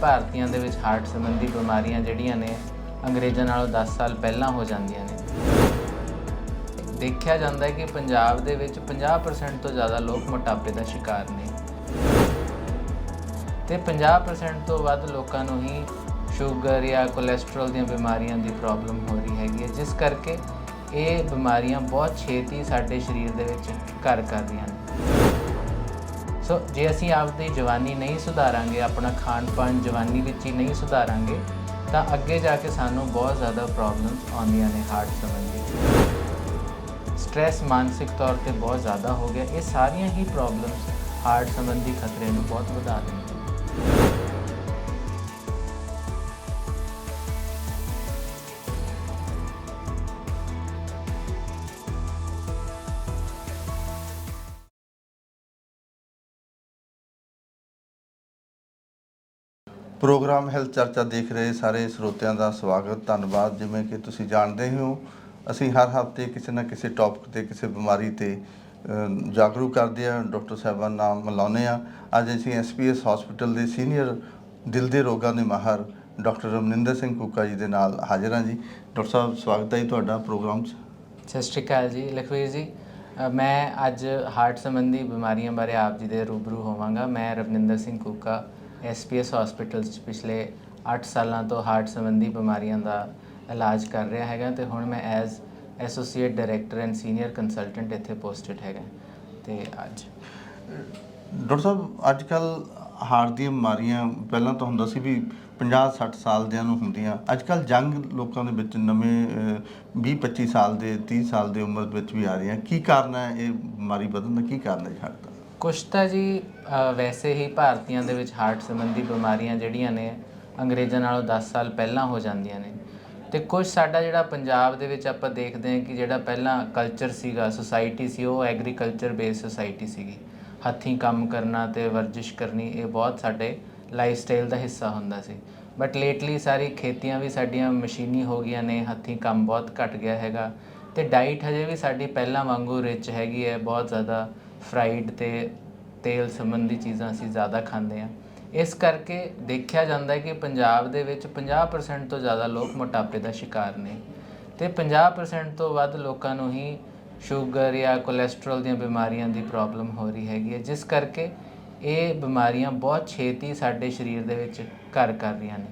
ਭਾਰਤੀਆਂ ਦੇ ਵਿੱਚ ਹਾਰਟ ਸੰਬੰਧੀ ਬਿਮਾਰੀਆਂ ਜਿਹੜੀਆਂ ਨੇ, ਅੰਗਰੇਜ਼ਾਂ ਨਾਲੋਂ 10 ਸਾਲ ਪਹਿਲਾਂ ਹੋ ਜਾਂਦੀਆਂ ਨੇ। ਦੇਖਿਆ ਜਾਂਦਾ ਹੈ ਕਿ ਪੰਜਾਬ ਦੇ ਵਿੱਚ 50% ਤੋਂ ਜ਼ਿਆਦਾ ਲੋਕ ਮੋਟਾਪੇ ਦਾ ਸ਼ਿਕਾਰ ਨੇ। ਤੇ 50% ਤੋਂ ਵੱਧ ਲੋਕਾਂ ਨੂੰ ਹੀ ਸ਼ੂਗਰ ਜਾਂ ਕੋਲੇਸਟ੍ਰੋਲ ਦੀਆਂ ਬਿਮਾਰੀਆਂ ਦੀ ਪ੍ਰੋਬਲਮ ਹੋ ਰਹੀ ਹੈਗੀ ਹੈ, ਜਿਸ ਕਰਕੇ ਇਹ ਬਿਮਾਰੀਆਂ ਬਹੁਤ ਛੇਤੀ ਸਾਡੇ ਸਰੀਰ ਦੇ ਵਿੱਚ ਘਰ ਕਰ ਰਹੀਆਂ ਨੇ। ਸੋ ਜੇ ਅਸੀਂ ਆਪਦੀ ਜਵਾਨੀ ਨਹੀਂ ਸੁਧਾਰਾਂਗੇ, ਆਪਣਾ ਖਾਣ ਪਾਣ ਜਵਾਨੀ ਵਿੱਚ ਹੀ ਨਹੀਂ ਸੁਧਾਰਾਂਗੇ, ਤਾਂ ਅੱਗੇ ਜਾ ਕੇ ਸਾਨੂੰ ਬਹੁਤ ਜ਼ਿਆਦਾ ਪ੍ਰੋਬਲਮਸ ਆਉਂਦੀਆਂ ਨੇ ਹਾਰਟ ਸੰਬੰਧੀ। ਸਟ੍ਰੈਸ ਮਾਨਸਿਕ ਤੌਰ ਤੇ ਬਹੁਤ ਜ਼ਿਆਦਾ ਹੋ ਗਿਆ। ਇਹ ਸਾਰੀਆਂ ਹੀ ਪ੍ਰੋਬਲਮਸ ਹਾਰਟ ਸੰਬੰਧੀ ਖਤਰੇ ਨੂੰ ਬਹੁਤ ਵਧਾ ਦਿੰਦੀਆਂ ਪ੍ਰੋਗਰਾਮ ਹੈਲਥ ਚਰਚਾ ਦੇਖ ਰਹੇ ਸਾਰੇ ਸਰੋਤਿਆਂ ਦਾ ਸਵਾਗਤ, ਧੰਨਵਾਦ। ਜਿਵੇਂ ਕਿ ਤੁਸੀਂ ਜਾਣਦੇ ਹੋ, ਅਸੀਂ ਹਰ ਹਫ਼ਤੇ ਕਿਸੇ ਨਾ ਕਿਸੇ ਟੌਪਿਕ ਤੇ, ਕਿਸੇ ਬਿਮਾਰੀ ਤੇ ਜਾਗਰੂਕ ਕਰਦੇ ਆ ਡਾਕਟਰ ਸਾਹਿਬਾਨ ਨਾਮ ਮਿਲਾਉਂਦੇ ਆ ਅੱਜ ਅਸੀਂ ਐਸਪੀਐਸ ਹਸਪੀਟਲ ਦੇ ਸੀਨੀਅਰ ਦਿਲ ਦੇ ਰੋਗਾਂ ਦੇ ਮਾਹਰ ਡਾਕਟਰ ਰਮਨਿੰਦਰ ਸਿੰਘ ਕੁੱਕਾ ਜੀ ਦੇ ਨਾਲ ਹਾਜ਼ਰ ਹਾਂ ਜੀ। ਡਾਕਟਰ ਸਾਹਿਬ, ਸਵਾਗਤ ਹੈ ਜੀ ਤੁਹਾਡਾ ਪ੍ਰੋਗਰਾਮ 'ਚ। ਸਤਿ ਸ਼੍ਰੀ ਅਕਾਲ ਜੀ, ਲਖਵੀਰ ਜੀ। ਮੈਂ ਅੱਜ ਹਾਰਟ ਸੰਬੰਧੀ ਬਿਮਾਰੀਆਂ ਬਾਰੇ ਆਪ ਜੀ ਦੇ ਰੂਬਰੂ ਹੋਵਾਂਗਾ। ਮੈਂ ਰਵਨਿੰਦਰ ਸਿੰਘ ਕੁੱਕਾ ਐਸਪੀਐਸ ਹਸਪੀਟਲ 'ਚ ਪਿਛਲੇ 8 ਸਾਲਾਂ ਤੋਂ ਹਾਰਟ ਸੰਬੰਧੀ ਬਿਮਾਰੀਆਂ ਦਾ ਇਲਾਜ ਕਰ ਰਿਹਾ ਹੈਗਾ ਤੇ ਹੁਣ ਮੈਂ as associate director and senior consultant ਇੱਥੇ ਪੋਸਟਡ ਹੈਗਾ ਤੇ ਅੱਜ। ਡਾਕਟਰ ਸਾਹਿਬ ਅੱਜ ਕੱਲ ਹਾਰਟ ਦੀਆਂ ਬਿਮਾਰੀਆਂ ਪਹਿਲਾਂ ਤਾਂ ਹੁੰਦਾ ਸੀ ਵੀ 50 60 ਸਾਲ ਦਿਆਂ ਨੂੰ ਹੁੰਦੀਆਂ। ਅੱਜ ਕੱਲ ਜੰਗ ਲੋਕਾਂ ਦੇ ਵਿੱਚ ਨਵੇਂ 20 25 ਸਾਲ ਦੇ 30 ਸਾਲ ਦੀ ਉਮਰ ਵਿੱਚ ਵੀ ਆ ਰਹੀਆਂ। ਕੀ ਕਾਰਨ ਹੈ ਇਹ ਬਿਮਾਰੀ ਵਧਣ ਦਾ? ਕੀ ਕਾਰਨ ਹੈ ਹਾਰਟ ਦਾ? ਕੁਛ ਤਾਂ ਜੀ ਅ, ਵੈਸੇ ਹੀ ਭਾਰਤੀਆਂ ਦੇ ਵਿੱਚ ਹਾਰਟ ਸੰਬੰਧੀ ਬਿਮਾਰੀਆਂ ਜਿਹੜੀਆਂ ਨੇ ਅੰਗਰੇਜ਼ਾਂ ਨਾਲੋਂ 10 ਸਾਲ ਪਹਿਲਾਂ ਹੋ ਜਾਂਦੀਆਂ ਨੇ। ਤੇ ਕੁਝ ਸਾਡਾ ਜਿਹੜਾ ਪੰਜਾਬ ਦੇ ਵਿੱਚ ਆਪਾਂ ਦੇਖਦੇ ਹਾਂ ਕਿ ਜਿਹੜਾ ਪਹਿਲਾਂ ਕਲਚਰ ਸੀਗਾ ਸੁਸਾਇਟੀ ਸੀ ਉਹ ਐਗਰੀਕਲਚਰ ਬੇਸਡ ਸੁਸਾਇਟੀ ਸੀਗੀ। ਹੱਥੀਂ ਕੰਮ ਕਰਨਾ ਤੇ ਵਰਜਿਸ਼ ਕਰਨੀ ਇਹ ਬਹੁਤ ਸਾਡੇ ਲਾਈਫ ਸਟਾਈਲ ਦਾ ਹਿੱਸਾ ਹੁੰਦਾ ਸੀ। ਬਟ ਲੇਟਲੀ ਸਾਰੀ ਖੇਤੀਆਂ ਵੀ ਸਾਡੀਆਂ ਮਸ਼ੀਨੀ ਹੋ ਗਈਆਂ ਨੇ ਹੱਥੀਂ ਕੰਮ ਬਹੁਤ ਘਟ ਗਿਆ ਹੈਗਾ। ਤੇ ਡਾਈਟ ਹਜੇ ਵੀ ਸਾਡੀ ਪਹਿਲਾਂ ਵਾਂਗੂ ਰਿਚ ਹੈਗੀ ਹੈ ਬਹੁਤ ਜ਼ਿਆਦਾ ਫਰਾਈਡ ਤੇ ਤੇਲ ਸੰਬੰਧੀ ਚੀਜ਼ਾਂ ਅਸੀਂ ਜ਼ਿਆਦਾ ਖਾਂਦੇ ਹਾਂ। ਇਸ ਕਰਕੇ ਦੇਖਿਆ ਜਾਂਦਾ ਹੈ ਕਿ ਪੰਜਾਬ ਦੇ ਵਿੱਚ 50% ਤੋਂ ਜ਼ਿਆਦਾ ਲੋਕ ਮੋਟਾਪੇ ਦਾ ਸ਼ਿਕਾਰ ਨੇ ਤੇ 50% ਤੋਂ ਵੱਧ ਲੋਕਾਂ ਨੂੰ ਹੀ ਸ਼ੂਗਰ ਜਾਂ ਕੋਲੇਸਟ੍ਰੋਲ ਦੀਆਂ ਬਿਮਾਰੀਆਂ ਦੀ ਪ੍ਰੋਬਲਮ ਹੋ ਰਹੀ ਹੈਗੀ ਹੈ, ਜਿਸ ਕਰਕੇ ਇਹ ਬਿਮਾਰੀਆਂ ਬਹੁਤ ਛੇਤੀ ਸਾਡੇ ਸਰੀਰ ਦੇ ਵਿੱਚ ਘਰ ਕਰ ਰਹੀਆਂ ਨੇ।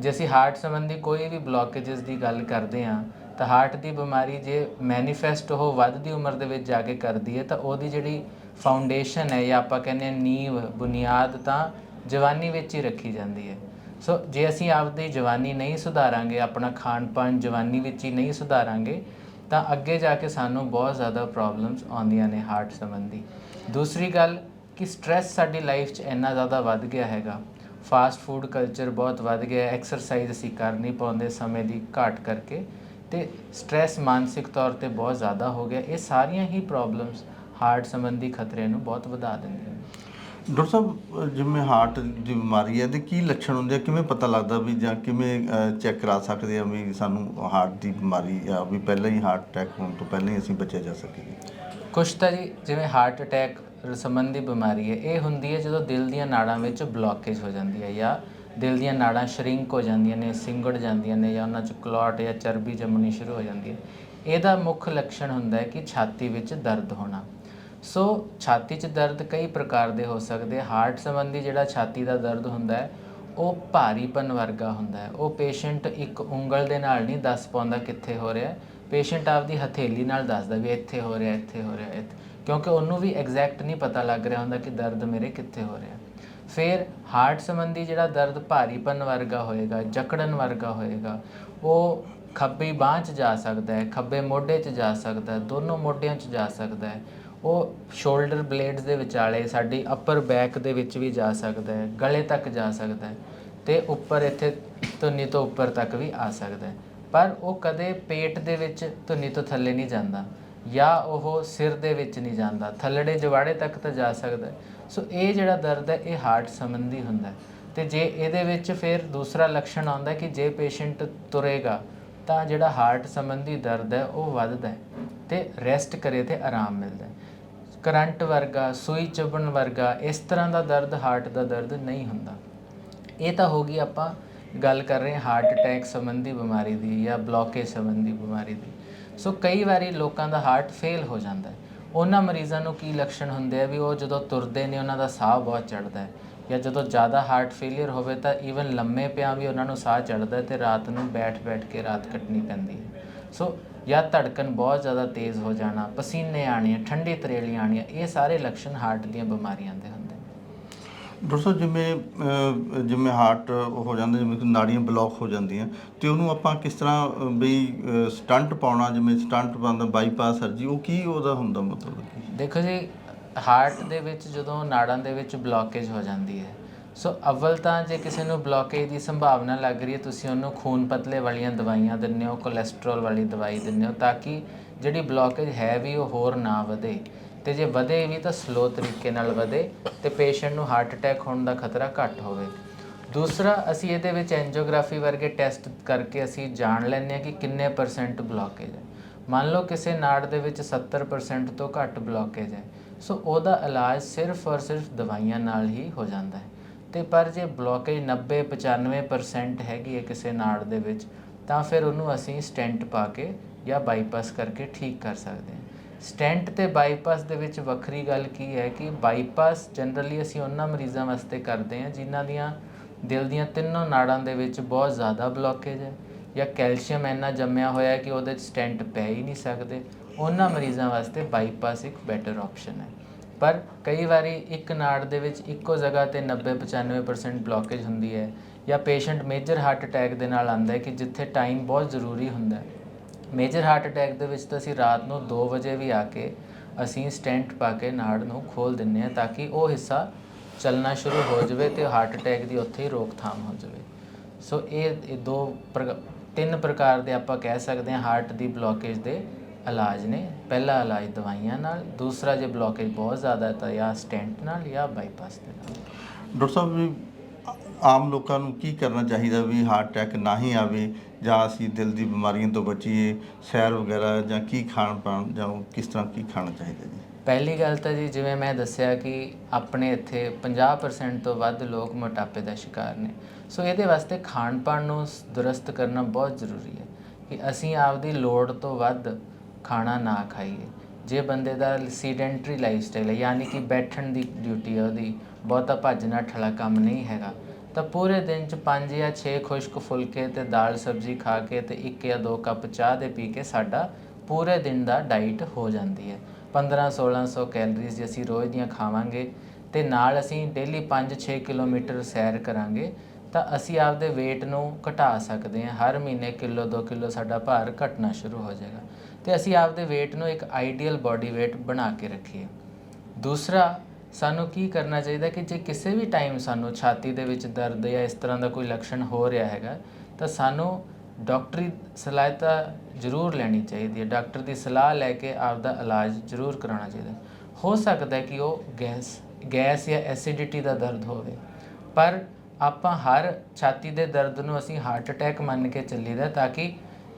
ਜੇ ਅਸੀਂ ਹਾਰਟ ਸੰਬੰਧੀ ਕੋਈ ਵੀ ਬਲੌਕੇजेस ਦੀ ਗੱਲ ਕਰਦੇ ਹਾਂ ਤਾਂ ਹਾਰਟ ਦੀ ਬਿਮਾਰੀ ਜੇ ਮੈਨੀਫੈਸਟ ਉਹ ਵੱਧਦੀ ਉਮਰ ਦੇ ਵਿੱਚ ਜਾ ਕੇ ਕਰਦੀ ਹੈ ਤਾਂ ਉਹਦੀ ਜਿਹੜੀ ਫਾਊਂਡੇਸ਼ਨ ਹੈ ਜਾਂ ਆਪਾਂ ਕਹਿੰਦੇ ਹਾਂ ਨੀਂਵ ਬੁਨਿਆਦ ਤਾਂ ਜਵਾਨੀ ਵਿੱਚ ਹੀ ਰੱਖੀ ਜਾਂਦੀ ਹੈ। ਸੋ ਜੇ ਅਸੀਂ ਆਪਦੀ ਜਵਾਨੀ ਨਹੀਂ ਸੁਧਾਰਾਂਗੇ, ਆਪਣਾ ਖਾਣ ਪਾਣ ਜਵਾਨੀ ਵਿੱਚ ਹੀ ਨਹੀਂ ਸੁਧਾਰਾਂਗੇ, ਤਾਂ ਅੱਗੇ ਜਾ ਕੇ ਸਾਨੂੰ ਬਹੁਤ ਜ਼ਿਆਦਾ ਪ੍ਰੋਬਲਮਸ ਆਉਂਦੀਆਂ ਨੇ ਹਾਰਟ ਸੰਬੰਧੀ। ਦੂਸਰੀ ਗੱਲ ਕਿ ਸਟ੍ਰੈਸ ਸਾਡੀ ਲਾਈਫ 'ਚ ਇੰਨਾ ਜ਼ਿਆਦਾ ਵੱਧ ਗਿਆ ਹੈਗਾ। ਫਾਸਟ ਫੂਡ ਕਲਚਰ ਬਹੁਤ ਵੱਧ ਗਿਆ ਐਕਸਰਸਾਈਜ਼ ਅਸੀਂ ਕਰ ਨਹੀਂ ਪਾਉਂਦੇ ਸਮੇਂ ਦੀ ਘਾਟ ਕਰਕੇ। ਤੇ ਸਟ੍ਰੈਸ ਮਾਨਸਿਕ ਤੌਰ ਤੇ ਬਹੁਤ ਜ਼ਿਆਦਾ ਹੋ ਗਿਆ। ਇਹ ਸਾਰੀਆਂ ਹੀ ਪ੍ਰੋਬਲਮਸ ਹਾਰਟ ਸੰਬੰਧੀ ਖਤਰੇ ਨੂੰ ਬਹੁਤ ਵਧਾ ਦਿੰਦੀਆਂ। ਡਾਕਟਰ ਸਾਹਿਬ ਜਿਵੇਂ ਹਾਰਟ ਦੀ ਬਿਮਾਰੀ ਹੈ ਤੇ ਕੀ ਲੱਛਣ ਹੁੰਦੇ ਆ? ਕਿਵੇਂ ਪਤਾ ਲੱਗਦਾ ਵੀ ਜਾਂ ਕਿਵੇਂ ਚੈੱਕ ਕਰਾ ਸਕਦੇ ਆ ਵੀ ਸਾਨੂੰ ਹਾਰਟ ਦੀ ਬਿਮਾਰੀ ਆ? ਵੀ ਪਹਿਲਾਂ ਹੀ ਹਾਰਟ ਅਟੈਕ ਹੋਣ ਤੋਂ ਪਹਿਲਾਂ ਹੀ ਅਸੀਂ ਬਚਿਆ ਜਾ ਸਕੀਏ। ਕੁਛ ਤਾਂ ਜੀ ਜਿਵੇਂ ਹਾਰਟ ਅਟੈਕ ਸੰਬੰਧੀ ਬਿਮਾਰੀ ਹੈ ਇਹ ਹੁੰਦੀ ਹੈ ਜਦੋਂ ਦਿਲ ਦੀਆਂ ਨਾੜਾਂ ਵਿੱਚ ਬਲੌਕੇਜ ਹੋ ਜਾਂਦੀ ਹੈ ਜਾਂ ਦਿਲ ਦੀਆਂ ਨਾੜਾਂ ਸ਼ਰਿੰਕ ਹੋ ਜਾਂਦੀਆਂ ਨੇ, ਸਿੰਗੜ ਜਾਂਦੀਆਂ ਨੇ ਜਾਂ ਉਹਨਾਂ 'ਚ ਕਲੌਟ ਜਾਂ ਚਰਬੀ ਜੰਮਣੀ ਸ਼ੁਰੂ ਹੋ ਜਾਂਦੀ ਹੈ। ਇਹਦਾ ਮੁੱਖ ਲੱਛਣ ਹੁੰਦਾ ਹੈ ਕਿ ਛਾਤੀ ਵਿੱਚ ਦਰਦ ਹੋਣਾ। ਸੋ ਛਾਤੀ 'ਚ ਦਰਦ ਕਈ ਪ੍ਰਕਾਰ ਦੇ ਹੋ ਸਕਦੇ ਹਾਰਟ ਸੰਬੰਧੀ ਜਿਹੜਾ ਛਾਤੀ ਦਾ ਦਰਦ ਹੁੰਦਾ ਹੈ, ਉਹ ਭਾਰੀਪਨ ਵਰਗਾ ਹੁੰਦਾ ਹੈ। ਉਹ ਪੇਸ਼ੈਂਟ ਇੱਕ ਉਂਗਲ ਦੇ ਨਾਲ ਨਹੀਂ ਦੱਸ ਪਾਉਂਦਾ ਕਿੱਥੇ ਹੋ ਰਿਹਾ ਪੇਸ਼ੈਂਟ ਆਪਦੀ ਹਥੇਲੀ ਨਾਲ ਦੱਸਦਾ ਵੀ ਇੱਥੇ ਹੋ ਰਿਹਾ, ਇੱਥੇ ਹੋ ਰਿਹਾ, ਇੱਥੇ। ਕਿਉਂਕਿ ਉਹਨੂੰ ਵੀ ਐਗਜ਼ੈਕਟ ਨਹੀਂ ਪਤਾ ਲੱਗ ਰਿਹਾ ਹੁੰਦਾ ਕਿ ਦਰਦ ਮੇਰੇ ਕਿੱਥੇ ਹੋ ਰਿਹਾ ਫਿਰ ਹਾਰਟ ਸੰਬੰਧੀ ਜਿਹੜਾ ਦਰਦ ਭਾਰੀਪਨ ਵਰਗਾ ਹੋਏਗਾ, ਜਕੜਨ ਵਰਗਾ ਹੋਏਗਾ, ਉਹ ਖੱਬੀ ਬਾਂਹ 'ਚ ਜਾ ਸਕਦਾ ਹੈ, ਖੱਬੇ ਮੋਢੇ 'ਚ ਜਾ ਸਕਦਾ ਹੈ, ਦੋਨੋਂ ਮੋਢਿਆਂ 'ਚ ਜਾ ਸਕਦਾ ਹੈ। ਉਹ ਸ਼ੋਲਡਰ ਬਲੇਡਸ ਦੇ ਵਿਚਾਲੇ, ਸਾਡੀ ਅਪਰ ਬੈਕ ਦੇ ਵਿੱਚ ਵੀ ਜਾ ਸਕਦਾ ਹੈ, ਗਲੇ ਤੱਕ ਜਾ ਸਕਦਾ ਹੈ ਤੇ ਉੱਪਰ ਇੱਥੇ ਧੁੰਨੀ ਤੋਂ ਉੱਪਰ ਤੱਕ ਵੀ ਆ ਸਕਦਾ ਹੈ। ਪਰ ਉਹ ਕਦੇ ਪੇਟ ਦੇ ਵਿੱਚ ਧੁੰਨੀ ਤੋਂ ਥੱਲੇ ਨਹੀਂ ਜਾਂਦਾ। ਜਾਂ ਉਹ ਸਿਰ ਦੇ ਵਿੱਚ ਨਹੀਂ ਜਾਂਦਾ, ਥੱਲੜੇ ਜਵਾੜੇ ਤੱਕ ਤਾਂ ਜਾ ਸਕਦਾ ਸੋ ਇਹ ਜਿਹੜਾ ਦਰਦ ਹੈ, ਇਹ ਹਾਰਟ ਸੰਬੰਧੀ ਹੁੰਦਾ ਹੈ। ਤੇ ਜੇ ਇਹਦੇ ਵਿੱਚ ਫਿਰ ਦੂਸਰਾ ਲੱਛਣ ਆਉਂਦਾ ਕਿ ਜੇ ਪੇਸ਼ੈਂਟ ਤੁਰੇਗਾ, ਤਾਂ ਜਿਹੜਾ ਹਾਰਟ ਸੰਬੰਧੀ ਦਰਦ ਹੈ, ਉਹ ਵੱਧਦਾ ਹੈ ਤੇ ਰੈਸਟ ਕਰੇ ਤੇ ਆਰਾਮ ਮਿਲਦਾ ਕਰੰਟ ਵਰਗਾ, ਸੂਈ ਚੁਭਣ ਵਰਗਾ, ਇਸ ਤਰ੍ਹਾਂ ਦਾ ਦਰਦ ਹਾਰਟ ਦਾ ਦਰਦ ਨਹੀਂ ਹੁੰਦਾ। ਇਹ ਤਾਂ ਹੋ ਗਈ ਆਪਾਂ ਗੱਲ ਕਰ ਰਹੇ ਹਾਂ ਹਾਰਟ ਅਟੈਕ ਸੰਬੰਧੀ ਬਿਮਾਰੀ ਦੀ ਜਾਂ ਬਲੋਕੇਜ ਸੰਬੰਧੀ ਬਿਮਾਰੀ ਦੀ। ਸੋ ਕਈ ਵਾਰੀ ਲੋਕਾਂ ਦਾ ਹਾਰਟ ਫੇਲ ਹੋ ਜਾਂਦਾ ਹੈ। ਉਹਨਾਂ ਮਰੀਜ਼ਾਂ ਨੂੰ ਕੀ ਲੱਛਣ ਹੁੰਦੇ ਆ ਵੀ ਉਹ ਜਦੋਂ ਤੁਰਦੇ ਨੇ, ਉਹਨਾਂ ਦਾ ਸਾਹ ਬਹੁਤ ਚੜਦਾ ਹੈ ਜਾਂ ਜਦੋਂ ਜ਼ਿਆਦਾ ਹਾਰਟ ਫੇਲਿਅਰ ਹੋਵੇ ਤਾਂ ਈਵਨ ਲੰਮੇ ਪਿਆ ਵੀ ਉਹਨਾਂ ਨੂੰ ਸਾਹ ਚੜਦਾ ਹੈ ਤੇ ਰਾਤ ਨੂੰ ਬੈਠ-ਬੈਠ ਕੇ ਰਾਤ ਕੱਟਣੀ ਪੈਂਦੀ ਹੈ। ਸੋ ਜਾਂ ਧੜਕਣ ਬਹੁਤ ਜ਼ਿਆਦਾ ਤੇਜ਼ ਹੋ ਜਾਣਾ, ਪਸੀਨੇ ਆਣੇ ਠੰਡੀ ਤਰੇਲੀਆਂ ਆਣੀਆਂ ਇਹ ਸਾਰੇ ਲੱਛਣ ਹਾਰਟ ਦੀਆਂ ਬਿਮਾਰੀਆਂ ਦੇ ਹੁੰਦੇ ਡਾਕਟਰ ਸਾਹਿਬ ਜਿਵੇਂ ਅਹ, ਜਿਵੇਂ ਹਾਰਟ ਹੋ ਜਾਂਦਾ ਜਿਵੇਂ ਕਿ ਨਾੜੀਆਂ ਬਲੌਕ ਹੋ ਜਾਂਦੀਆਂ ਤੇ ਉਹਨੂੰ ਆਪਾਂ ਕਿਸ ਤਰ੍ਹਾਂ ਅਹ, ਬਈ ਸਟੰਟ ਪਾਉਣਾ ਜਿਵੇਂ ਸਟੰਟ ਪਾਉਂਦਾ ਬਾਈਪਾਸ ਸਰਜੀ ਉਹ ਕੀ ਉਹਦਾ ਹੁੰਦਾ ਮਤਲਬ ਕੀ? ਦੇਖੋ ਜੀ ਹਾਰਟ ਦੇ ਵਿੱਚ ਜਦੋਂ ਨਾੜਾਂ ਦੇ ਵਿੱਚ ਬਲੌਕੇਜ ਹੋ ਜਾਂਦੀ ਹੈ ਸੋ ਅਵਲ ਤਾਂ ਜੇ ਕਿਸੇ ਨੂੰ ਬਲੌਕੇਜ ਦੀ ਸੰਭਾਵਨਾ ਲੱਗ ਰਹੀ ਹੈ ਤੁਸੀਂ ਉਹਨੂੰ ਖੂਨ ਪਤਲੇ ਵਾਲੀਆਂ ਦਵਾਈਆਂ ਦਿੰਦੇ ਹੋ ਕੋਲੇਸਟ੍ਰੋਲ ਵਾਲੀ ਦਵਾਈ ਦਿੰਦੇ ਹੋ ਤਾਂ ਕਿ ਜਿਹੜੀ ਬਲੌਕੇਜ ਹੈ ਵੀ ਉਹ ਹੋਰ ਨਾ ਵਧੇ। ਤੇ ਜੇ ਵਧੇ ਵੀ ਤਾਂ ਸਲੋ ਤਰੀਕੇ ਨਾਲ ਵਧੇ ਤੇ ਪੇਸ਼ੈਂਟ ਨੂੰ ਹਾਰਟ ਅਟੈਕ ਹੋਣ ਦਾ ਖਤਰਾ ਘੱਟ ਹੋਵੇ। ਦੂਸਰਾ, ਅਸੀਂ ਇਹਦੇ ਵਿੱਚ ਐਂਜੀਓਗ੍ਰਾਫੀ ਵਰਗੇ ਟੈਸਟ ਕਰਕੇ ਅਸੀਂ ਜਾਣ ਲੈਂਦੇ ਹਾਂ ਕਿ ਕਿੰਨੇ ਪਰਸੈਂਟ ਬਲੌਕੇਜ ਹੈ। ਮੰਨ ਲਓ ਕਿਸੇ ਨਾੜ ਦੇ ਵਿੱਚ 70% ਤੋਂ ਘੱਟ ਬਲੌਕੇਜ ਹੈ। ਸੋ ਉਹਦਾ ਇਲਾਜ ਸਿਰਫ ਔਰ ਸਿਰਫ ਦਵਾਈਆਂ ਨਾਲ ਹੀ ਹੋ ਜਾਂਦਾ ਹੈ। ਤੇ ਪਰ ਜੇ ਬਲੌਕੇਜ 90 95% ਹੈਗੀ ਹੈ ਕਿਸੇ ਨਾੜ ਦੇ ਵਿੱਚ, ਤਾਂ ਫਿਰ ਉਹਨੂੰ ਅਸੀਂ ਸਟੈਂਟ ਪਾ ਕੇ ਜਾਂ ਬਾਈਪਾਸ ਕਰਕੇ ਠੀਕ ਕਰ ਸਕਦੇ ਹਾਂ। ਸਟੈਂਟ ਤੇ ਬਾਈਪਾਸ ਦੇ ਵਿੱਚ ਵੱਖਰੀ ਗੱਲ ਕੀ ਹੈ ਕਿ ਬਾਈਪਾਸ ਜਨਰਲੀ ਅਸੀਂ ਉਹਨਾਂ ਮਰੀਜ਼ਾਂ ਵਾਸਤੇ ਕਰਦੇ ਹਾਂ ਜਿਨ੍ਹਾਂ ਦੀਆਂ ਦਿਲ ਦੀਆਂ ਤਿੰਨੋਂ ਨਾੜਾਂ ਦੇ ਵਿੱਚ ਬਹੁਤ ਜ਼ਿਆਦਾ ਬਲੌਕੇਜ ਹੈ ਜਾਂ ਕੈਲਸ਼ੀਅਮ ਇੰਨਾ ਜੰਮਿਆ ਹੋਇਆ ਹੈ ਕਿ ਉਹਦੇ 'ਚ ਸਟੈਂਟ ਪੈ ਹੀ ਨਹੀਂ ਸਕਦੇ। ਉਹਨਾਂ ਮਰੀਜ਼ਾਂ ਵਾਸਤੇ ਬਾਈਪਾਸ ਇੱਕ ਬੈਟਰ ਆਪਸ਼ਨ ਹੈ। ਪਰ ਕਈ ਵਾਰੀ ਇੱਕ ਨਾੜ ਦੇ ਵਿੱਚ ਇੱਕੋ ਜਗ੍ਹਾ ਤੇ 90-95% ਬਲੌਕੇਜ ਹੁੰਦੀ ਹੈ ਜਾਂ ਪੇਸ਼ੈਂਟ ਮੇਜਰ ਹਾਰਟ ਅਟੈਕ ਦੇ ਨਾਲ ਆਂਦਾ ਹੈ ਕਿ ਜਿੱਥੇ ਟਾਈਮ ਬਹੁਤ ਜ਼ਰੂਰੀ ਹੁੰਦਾ ਹੈ। ਮੇਜਰ ਹਾਰਟ ਅਟੈਕ ਦੇ ਵਿੱਚ ਤਾਂ ਅਸੀਂ ਰਾਤ ਨੂੰ 2 ਵਜੇ ਵੀ ਆ ਕੇ ਅਸੀਂ ਸਟੈਂਟ ਪਾ ਕੇ ਨਾੜ ਨੂੰ ਖੋਲ ਦਿੰਨੇ ਆ ਤਾਂ ਕਿ ਉਹ ਹਿੱਸਾ ਚੱਲਣਾ ਸ਼ੁਰੂ ਹੋ ਜਾਵੇ ਤੇ ਹਾਰਟ ਅਟੈਕ ਦੀ ਉੱਥੇ ਹੀ ਰੋਕਥਾਮ ਹੋ ਜਾਵੇ। ਸੋ ਇਹ ਇਹ ਦੋ ਪ੍ਰਕ- ਤਿੰਨ ਪ੍ਰਕਾਰ ਦੇ ਆਪਾਂ ਕਹਿ ਸਕਦੇ ਹਾਂ ਹਾਰਟ ਦੀ ਬਲੌਕੇਜ ਦੇ ਇਲਾਜ ਨੇ। ਪਹਿਲਾ ਇਲਾਜ ਦਵਾਈਆਂ ਨਾਲ, ਦੂਸਰਾ ਜੇ ਬਲੌਕੇਜ ਬਹੁਤ ਜ਼ਿਆਦਾ ਹੈ ਤਾਂ ਜਾਂ ਸਟੈਂਟ ਨਾਲ ਜਾਂ ਬਾਈਪਾਸ ਦੇ ਨਾਲ। ਡਾਕਟਰ ਸਾਹਿਬ ਵੀ ਆਮ ਲੋਕਾਂ ਨੂੰ ਕੀ ਕਰਨਾ ਚਾਹੀਦਾ ਵੀ ਹਾਰਟ ਅਟੈਕ ਨਾ ਹੀ ਆਵੇ ਜਾਂ ਅਸੀਂ ਦਿਲ ਦੀ ਬਿਮਾਰੀਆਂ ਤੋਂ ਬਚੀਏ, ਸੈਰ ਵਗੈਰਾ ਜਾਂ ਕੀ ਖਾਣ ਪਾਣ ਜਾਂ ਕਿਸ ਤਰ੍ਹਾਂ ਕੀ ਖਾਣਾ ਚਾਹੀਦਾ ਜੀ? ਪਹਿਲੀ ਗੱਲ ਤਾਂ ਜੀ, ਜਿਵੇਂ ਮੈਂ ਦੱਸਿਆ ਕਿ ਆਪਣੇ ਇੱਥੇ 50% ਤੋਂ ਵੱਧ ਲੋਕ ਮੋਟਾਪੇ ਦਾ ਸ਼ਿਕਾਰ ਨੇ। ਸੋ ਇਹਦੇ ਵਾਸਤੇ ਖਾਣ ਪਾਣ ਨੂੰ ਸ- ਦੁਰਸਤ ਕਰਨਾ ਬਹੁਤ ਜ਼ਰੂਰੀ ਹੈ ਕਿ ਅਸੀਂ ਆਪਦੀ ਲੋੜ ਤੋਂ ਵੱਧ ਖਾਣਾ ਨਾ ਖਾਈਏ। ਜੇ ਬੰਦੇ ਦਾ ਸੀਡੈਂਟਰੀ ਲਾਈਫ ਸਟਾਈਲ ਹੈ, ਯਾਨੀ ਕਿ ਬੈਠਣ ਦੀ ਡਿਊਟੀ ਹੈ ਉਹਦੀ ਬਹੁਤਾ ਭੱਜਣਾ ਠਲਾ ਕੰਮ ਨਹੀਂ ਹੈਗਾ। ਤਾਂ ਪੂਰੇ ਦਿਨ ਚ 5 ਜਾਂ 6 ਖੁਸ਼ਕ ਫੁਲਕੇ ਤੇ ਦਾਲ ਸਬਜ਼ੀ ਖਾ ਕੇ ਤੇ ਇੱਕ ਜਾਂ ਦੋ ਕੱਪ ਚਾਹ ਦੇ ਪੀ ਕੇ ਸਾਡਾ ਪੂਰੇ ਦਿਨ ਦਾ ਡਾਈਟ ਹੋ ਜਾਂਦੀ ਹੈ। 15 1600 ਕੈਲਰੀਜ਼ ਜੇ ਅਸੀਂ ਰੋਜ਼ ਦੀਆਂ ਖਾਵਾਂਗੇ ਤੇ ਨਾਲ ਅਸੀਂ ਡੇਲੀ 5-6 ਕਿਲੋਮੀਟਰ ਸੈਰ ਕਰਾਂਗੇ ਤਾਂ ਅਸੀਂ ਆਪਦੇ weight ਨੂੰ ਘਟਾ ਸਕਦੇ ਹਾਂ। ਹਰ ਮਹੀਨੇ ਕਿਲੋ 2 ਕਿਲੋ ਸਾਡਾ ਭਾਰ ਘਟਣਾ ਸ਼ੁਰੂ ਹੋ ਜਾਏਗਾ। ਤੇ ਅਸੀਂ ਆਪਦੇ weight ਨੂੰ ਇੱਕ ਆਈਡੀਅਲ ਬਾਡੀ weight ਬਣਾ ਕੇ ਰੱਖੀਏ। ਦੂਸਰਾ ਸਾਨੂੰ ਕੀ ਕਰਨਾ ਚਾਹੀਦਾ ਕਿ ਜੇ ਕਿਸੇ ਵੀ ਟਾਈਮ ਸਾਨੂੰ ਛਾਤੀ ਦੇ ਵਿੱਚ ਦਰਦ ਜਾਂ ਇਸ ਤਰ੍ਹਾਂ ਦਾ ਕੋਈ ਲੱਛਣ ਹੋ ਰਿਹਾ ਹੈਗਾ, ਤਾਂ ਸਾਨੂੰ ਡਾਕਟਰੀ ਸਲਾਹਤਾ ਜ਼ਰੂਰ ਲੈਣੀ ਚਾਹੀਦੀ ਹੈ। ਡਾਕਟਰ ਦੀ ਸਲਾਹ ਲੈ ਕੇ ਆਪਦਾ ਇਲਾਜ ਜ਼ਰੂਰ ਕਰਾਉਣਾ ਚਾਹੀਦਾ। ਹੋ ਸਕਦਾ ਹੈ ਕਿ ਉਹ ਗੈਸ ਗੈਸ ਜਾਂ ਐਸਿਡਿਟੀ ਦਾ ਦਰਦ ਹੋਵੇ, ਪਰ ਆਪਾਂ ਹਰ ਛਾਤੀ ਦੇ ਦਰਦ ਨੂੰ ਅਸੀਂ ਹਾਰਟ ਅਟੈਕ ਮੰਨ ਕੇ ਚੱਲੀਦਾ ਤਾਂ ਕਿ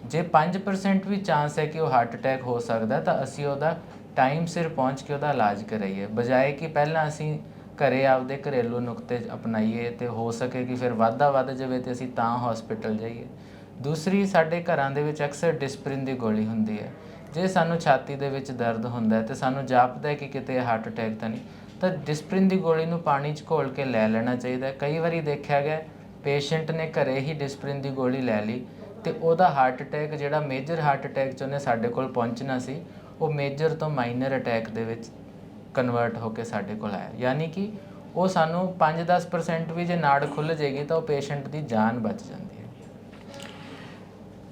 ਜੇ 5% ਵੀ ਚਾਂਸ ਹੈ ਕਿ ਉਹ ਹਾਰਟ ਅਟੈਕ ਹੋ ਸਕਦਾ ਤਾਂ ਅਸੀਂ ਉਹਦਾ ਟਾਈਮ ਸਿਰ ਪਹੁੰਚ ਕੇ ਉਹਦਾ ਇਲਾਜ ਕਰਾਈਏ। ਬਜਾਏ ਕਿ ਪਹਿਲਾਂ ਅਸੀਂ ਘਰੇ ਆਪਦੇ ਘਰੇਲੂ ਨੁਕਤੇ ਅਪਣਾਈਏ ਤੇ ਹੋ ਸਕੇ ਕਿ ਫਿਰ ਵਾਧਾ ਵੱਧ ਜਾਵੇ ਤੇ ਅਸੀਂ ਤਾਂ ਹਸਪੀਟਲ ਜਾਈਏ। ਦੂਸਰੀ, ਸਾਡੇ ਘਰਾਂ ਦੇ ਵਿੱਚ ਅਕਸਰ ਡਿਸਪ੍ਰਿਨ ਦੀ ਗੋਲੀ ਹੁੰਦੀ ਹੈ। ਜੇ ਸਾਨੂੰ ਛਾਤੀ ਦੇ ਵਿੱਚ ਦਰਦ ਹੁੰਦਾ ਹੈ ਤੇ ਸਾਨੂੰ ਜਾਪਦਾ ਹੈ ਕਿ ਕਿਤੇ ਹਾਰਟ ਅਟੈਕ ਤਾਂ ਨਹੀਂ। ਤਾਂ ਡਿਸਪ੍ਰਿਨ ਦੀ ਗੋਲੀ ਨੂੰ ਪਾਣੀ 'ਚ ਘੋਲ ਕੇ ਲੈ ਲੈਣਾ ਚਾਹੀਦਾ ਹੈ। ਕਈ ਵਾਰੀ ਦੇਖਿਆ ਗਿਆ ਪੇਸ਼ੈਂਟ ਨੇ ਘਰੇ ਹੀ ਡਿਸਪ੍ਰਿਨ ਦੀ ਗੋਲੀ ਲੈ ਲਈ ਤੇ ਉਹਦਾ ਹਾਰਟ ਅਟੈਕ ਜਿਹੜਾ ਮੇਜਰ ਹਾਰਟ ਅਟੈਕ 'ਚ ਉਹਨੇ ਸਾਡੇ ਕੋਲ ਪਹੁੰਚਣਾ ਸੀ ਉਹ ਮੇਜਰ ਤੋਂ ਮਾਈਨਰ ਅਟੈਕ ਦੇ ਵਿੱਚ ਕਨਵਰਟ ਹੋ ਕੇ ਸਾਡੇ ਕੋਲ ਆਇਆ। ਯਾਨੀ ਕਿ ਉਹ ਸਾਨੂੰ 5-10% ਵੀ ਜੇ ਨਾੜ ਖੁੱਲ ਜੇਗੀ ਤਾਂ ਉਹ ਪੇਸ਼ੈਂਟ ਦੀ ਜਾਨ ਬਚ ਜਾਂਦੀ ਹੈ।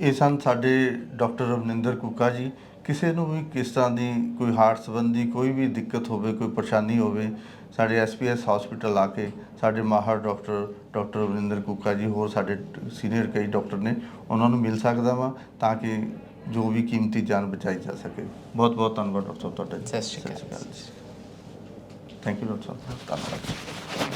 ਇਹ ਸਨ ਸਾਡੇ ਡਾਕਟਰ ਰਵਿੰਦਰ ਕੁੱਕਾ ਜੀ। ਕਿਸੇ ਨੂੰ ਵੀ ਕਿਸ ਤਰ੍ਹਾਂ ਦੀ ਕੋਈ ਹਾਰਟ ਸੰਬੰਧੀ ਕੋਈ ਵੀ ਦਿੱਕਤ ਹੋਵੇ, ਕੋਈ ਪਰੇਸ਼ਾਨੀ ਹੋਵੇ, ਸਾਡੇ ਐਸਪੀਐਸ ਹਸਪੀਟਲ ਆ ਕੇ ਸਾਡੇ ਮਾਹਰ ਡਾਕਟਰ ਡਾਕਟਰ ਰਵਿੰਦਰ ਕੁੱਕਾ ਜੀ ਹੋਰ ਸਾਡੇ ਸੀਨੀਅਰ ਕਈ ਡਾਕਟਰ ਨੇ, ਉਹਨਾਂ ਨੂੰ ਮਿਲ ਸਕਦਾ ਵਾ ਤਾਂ ਕਿ ਜੋ ਵੀ ਕੀਮਤੀ ਜਾਨ ਬਚਾਈ ਜਾ ਸਕੇ। ਬਹੁਤ ਬਹੁਤ ਧੰਨਵਾਦ ਡਾਕਟਰ ਸਾਹਿਬ ਤੁਹਾਡਾ ਜੀ। ਸਤਿ ਸ਼੍ਰੀ ਅਕਾਲ। ਥੈਂਕ ਯੂ ਡਾਕਟਰ ਸਾਹਿਬ। ਧੰਨਵਾਦ।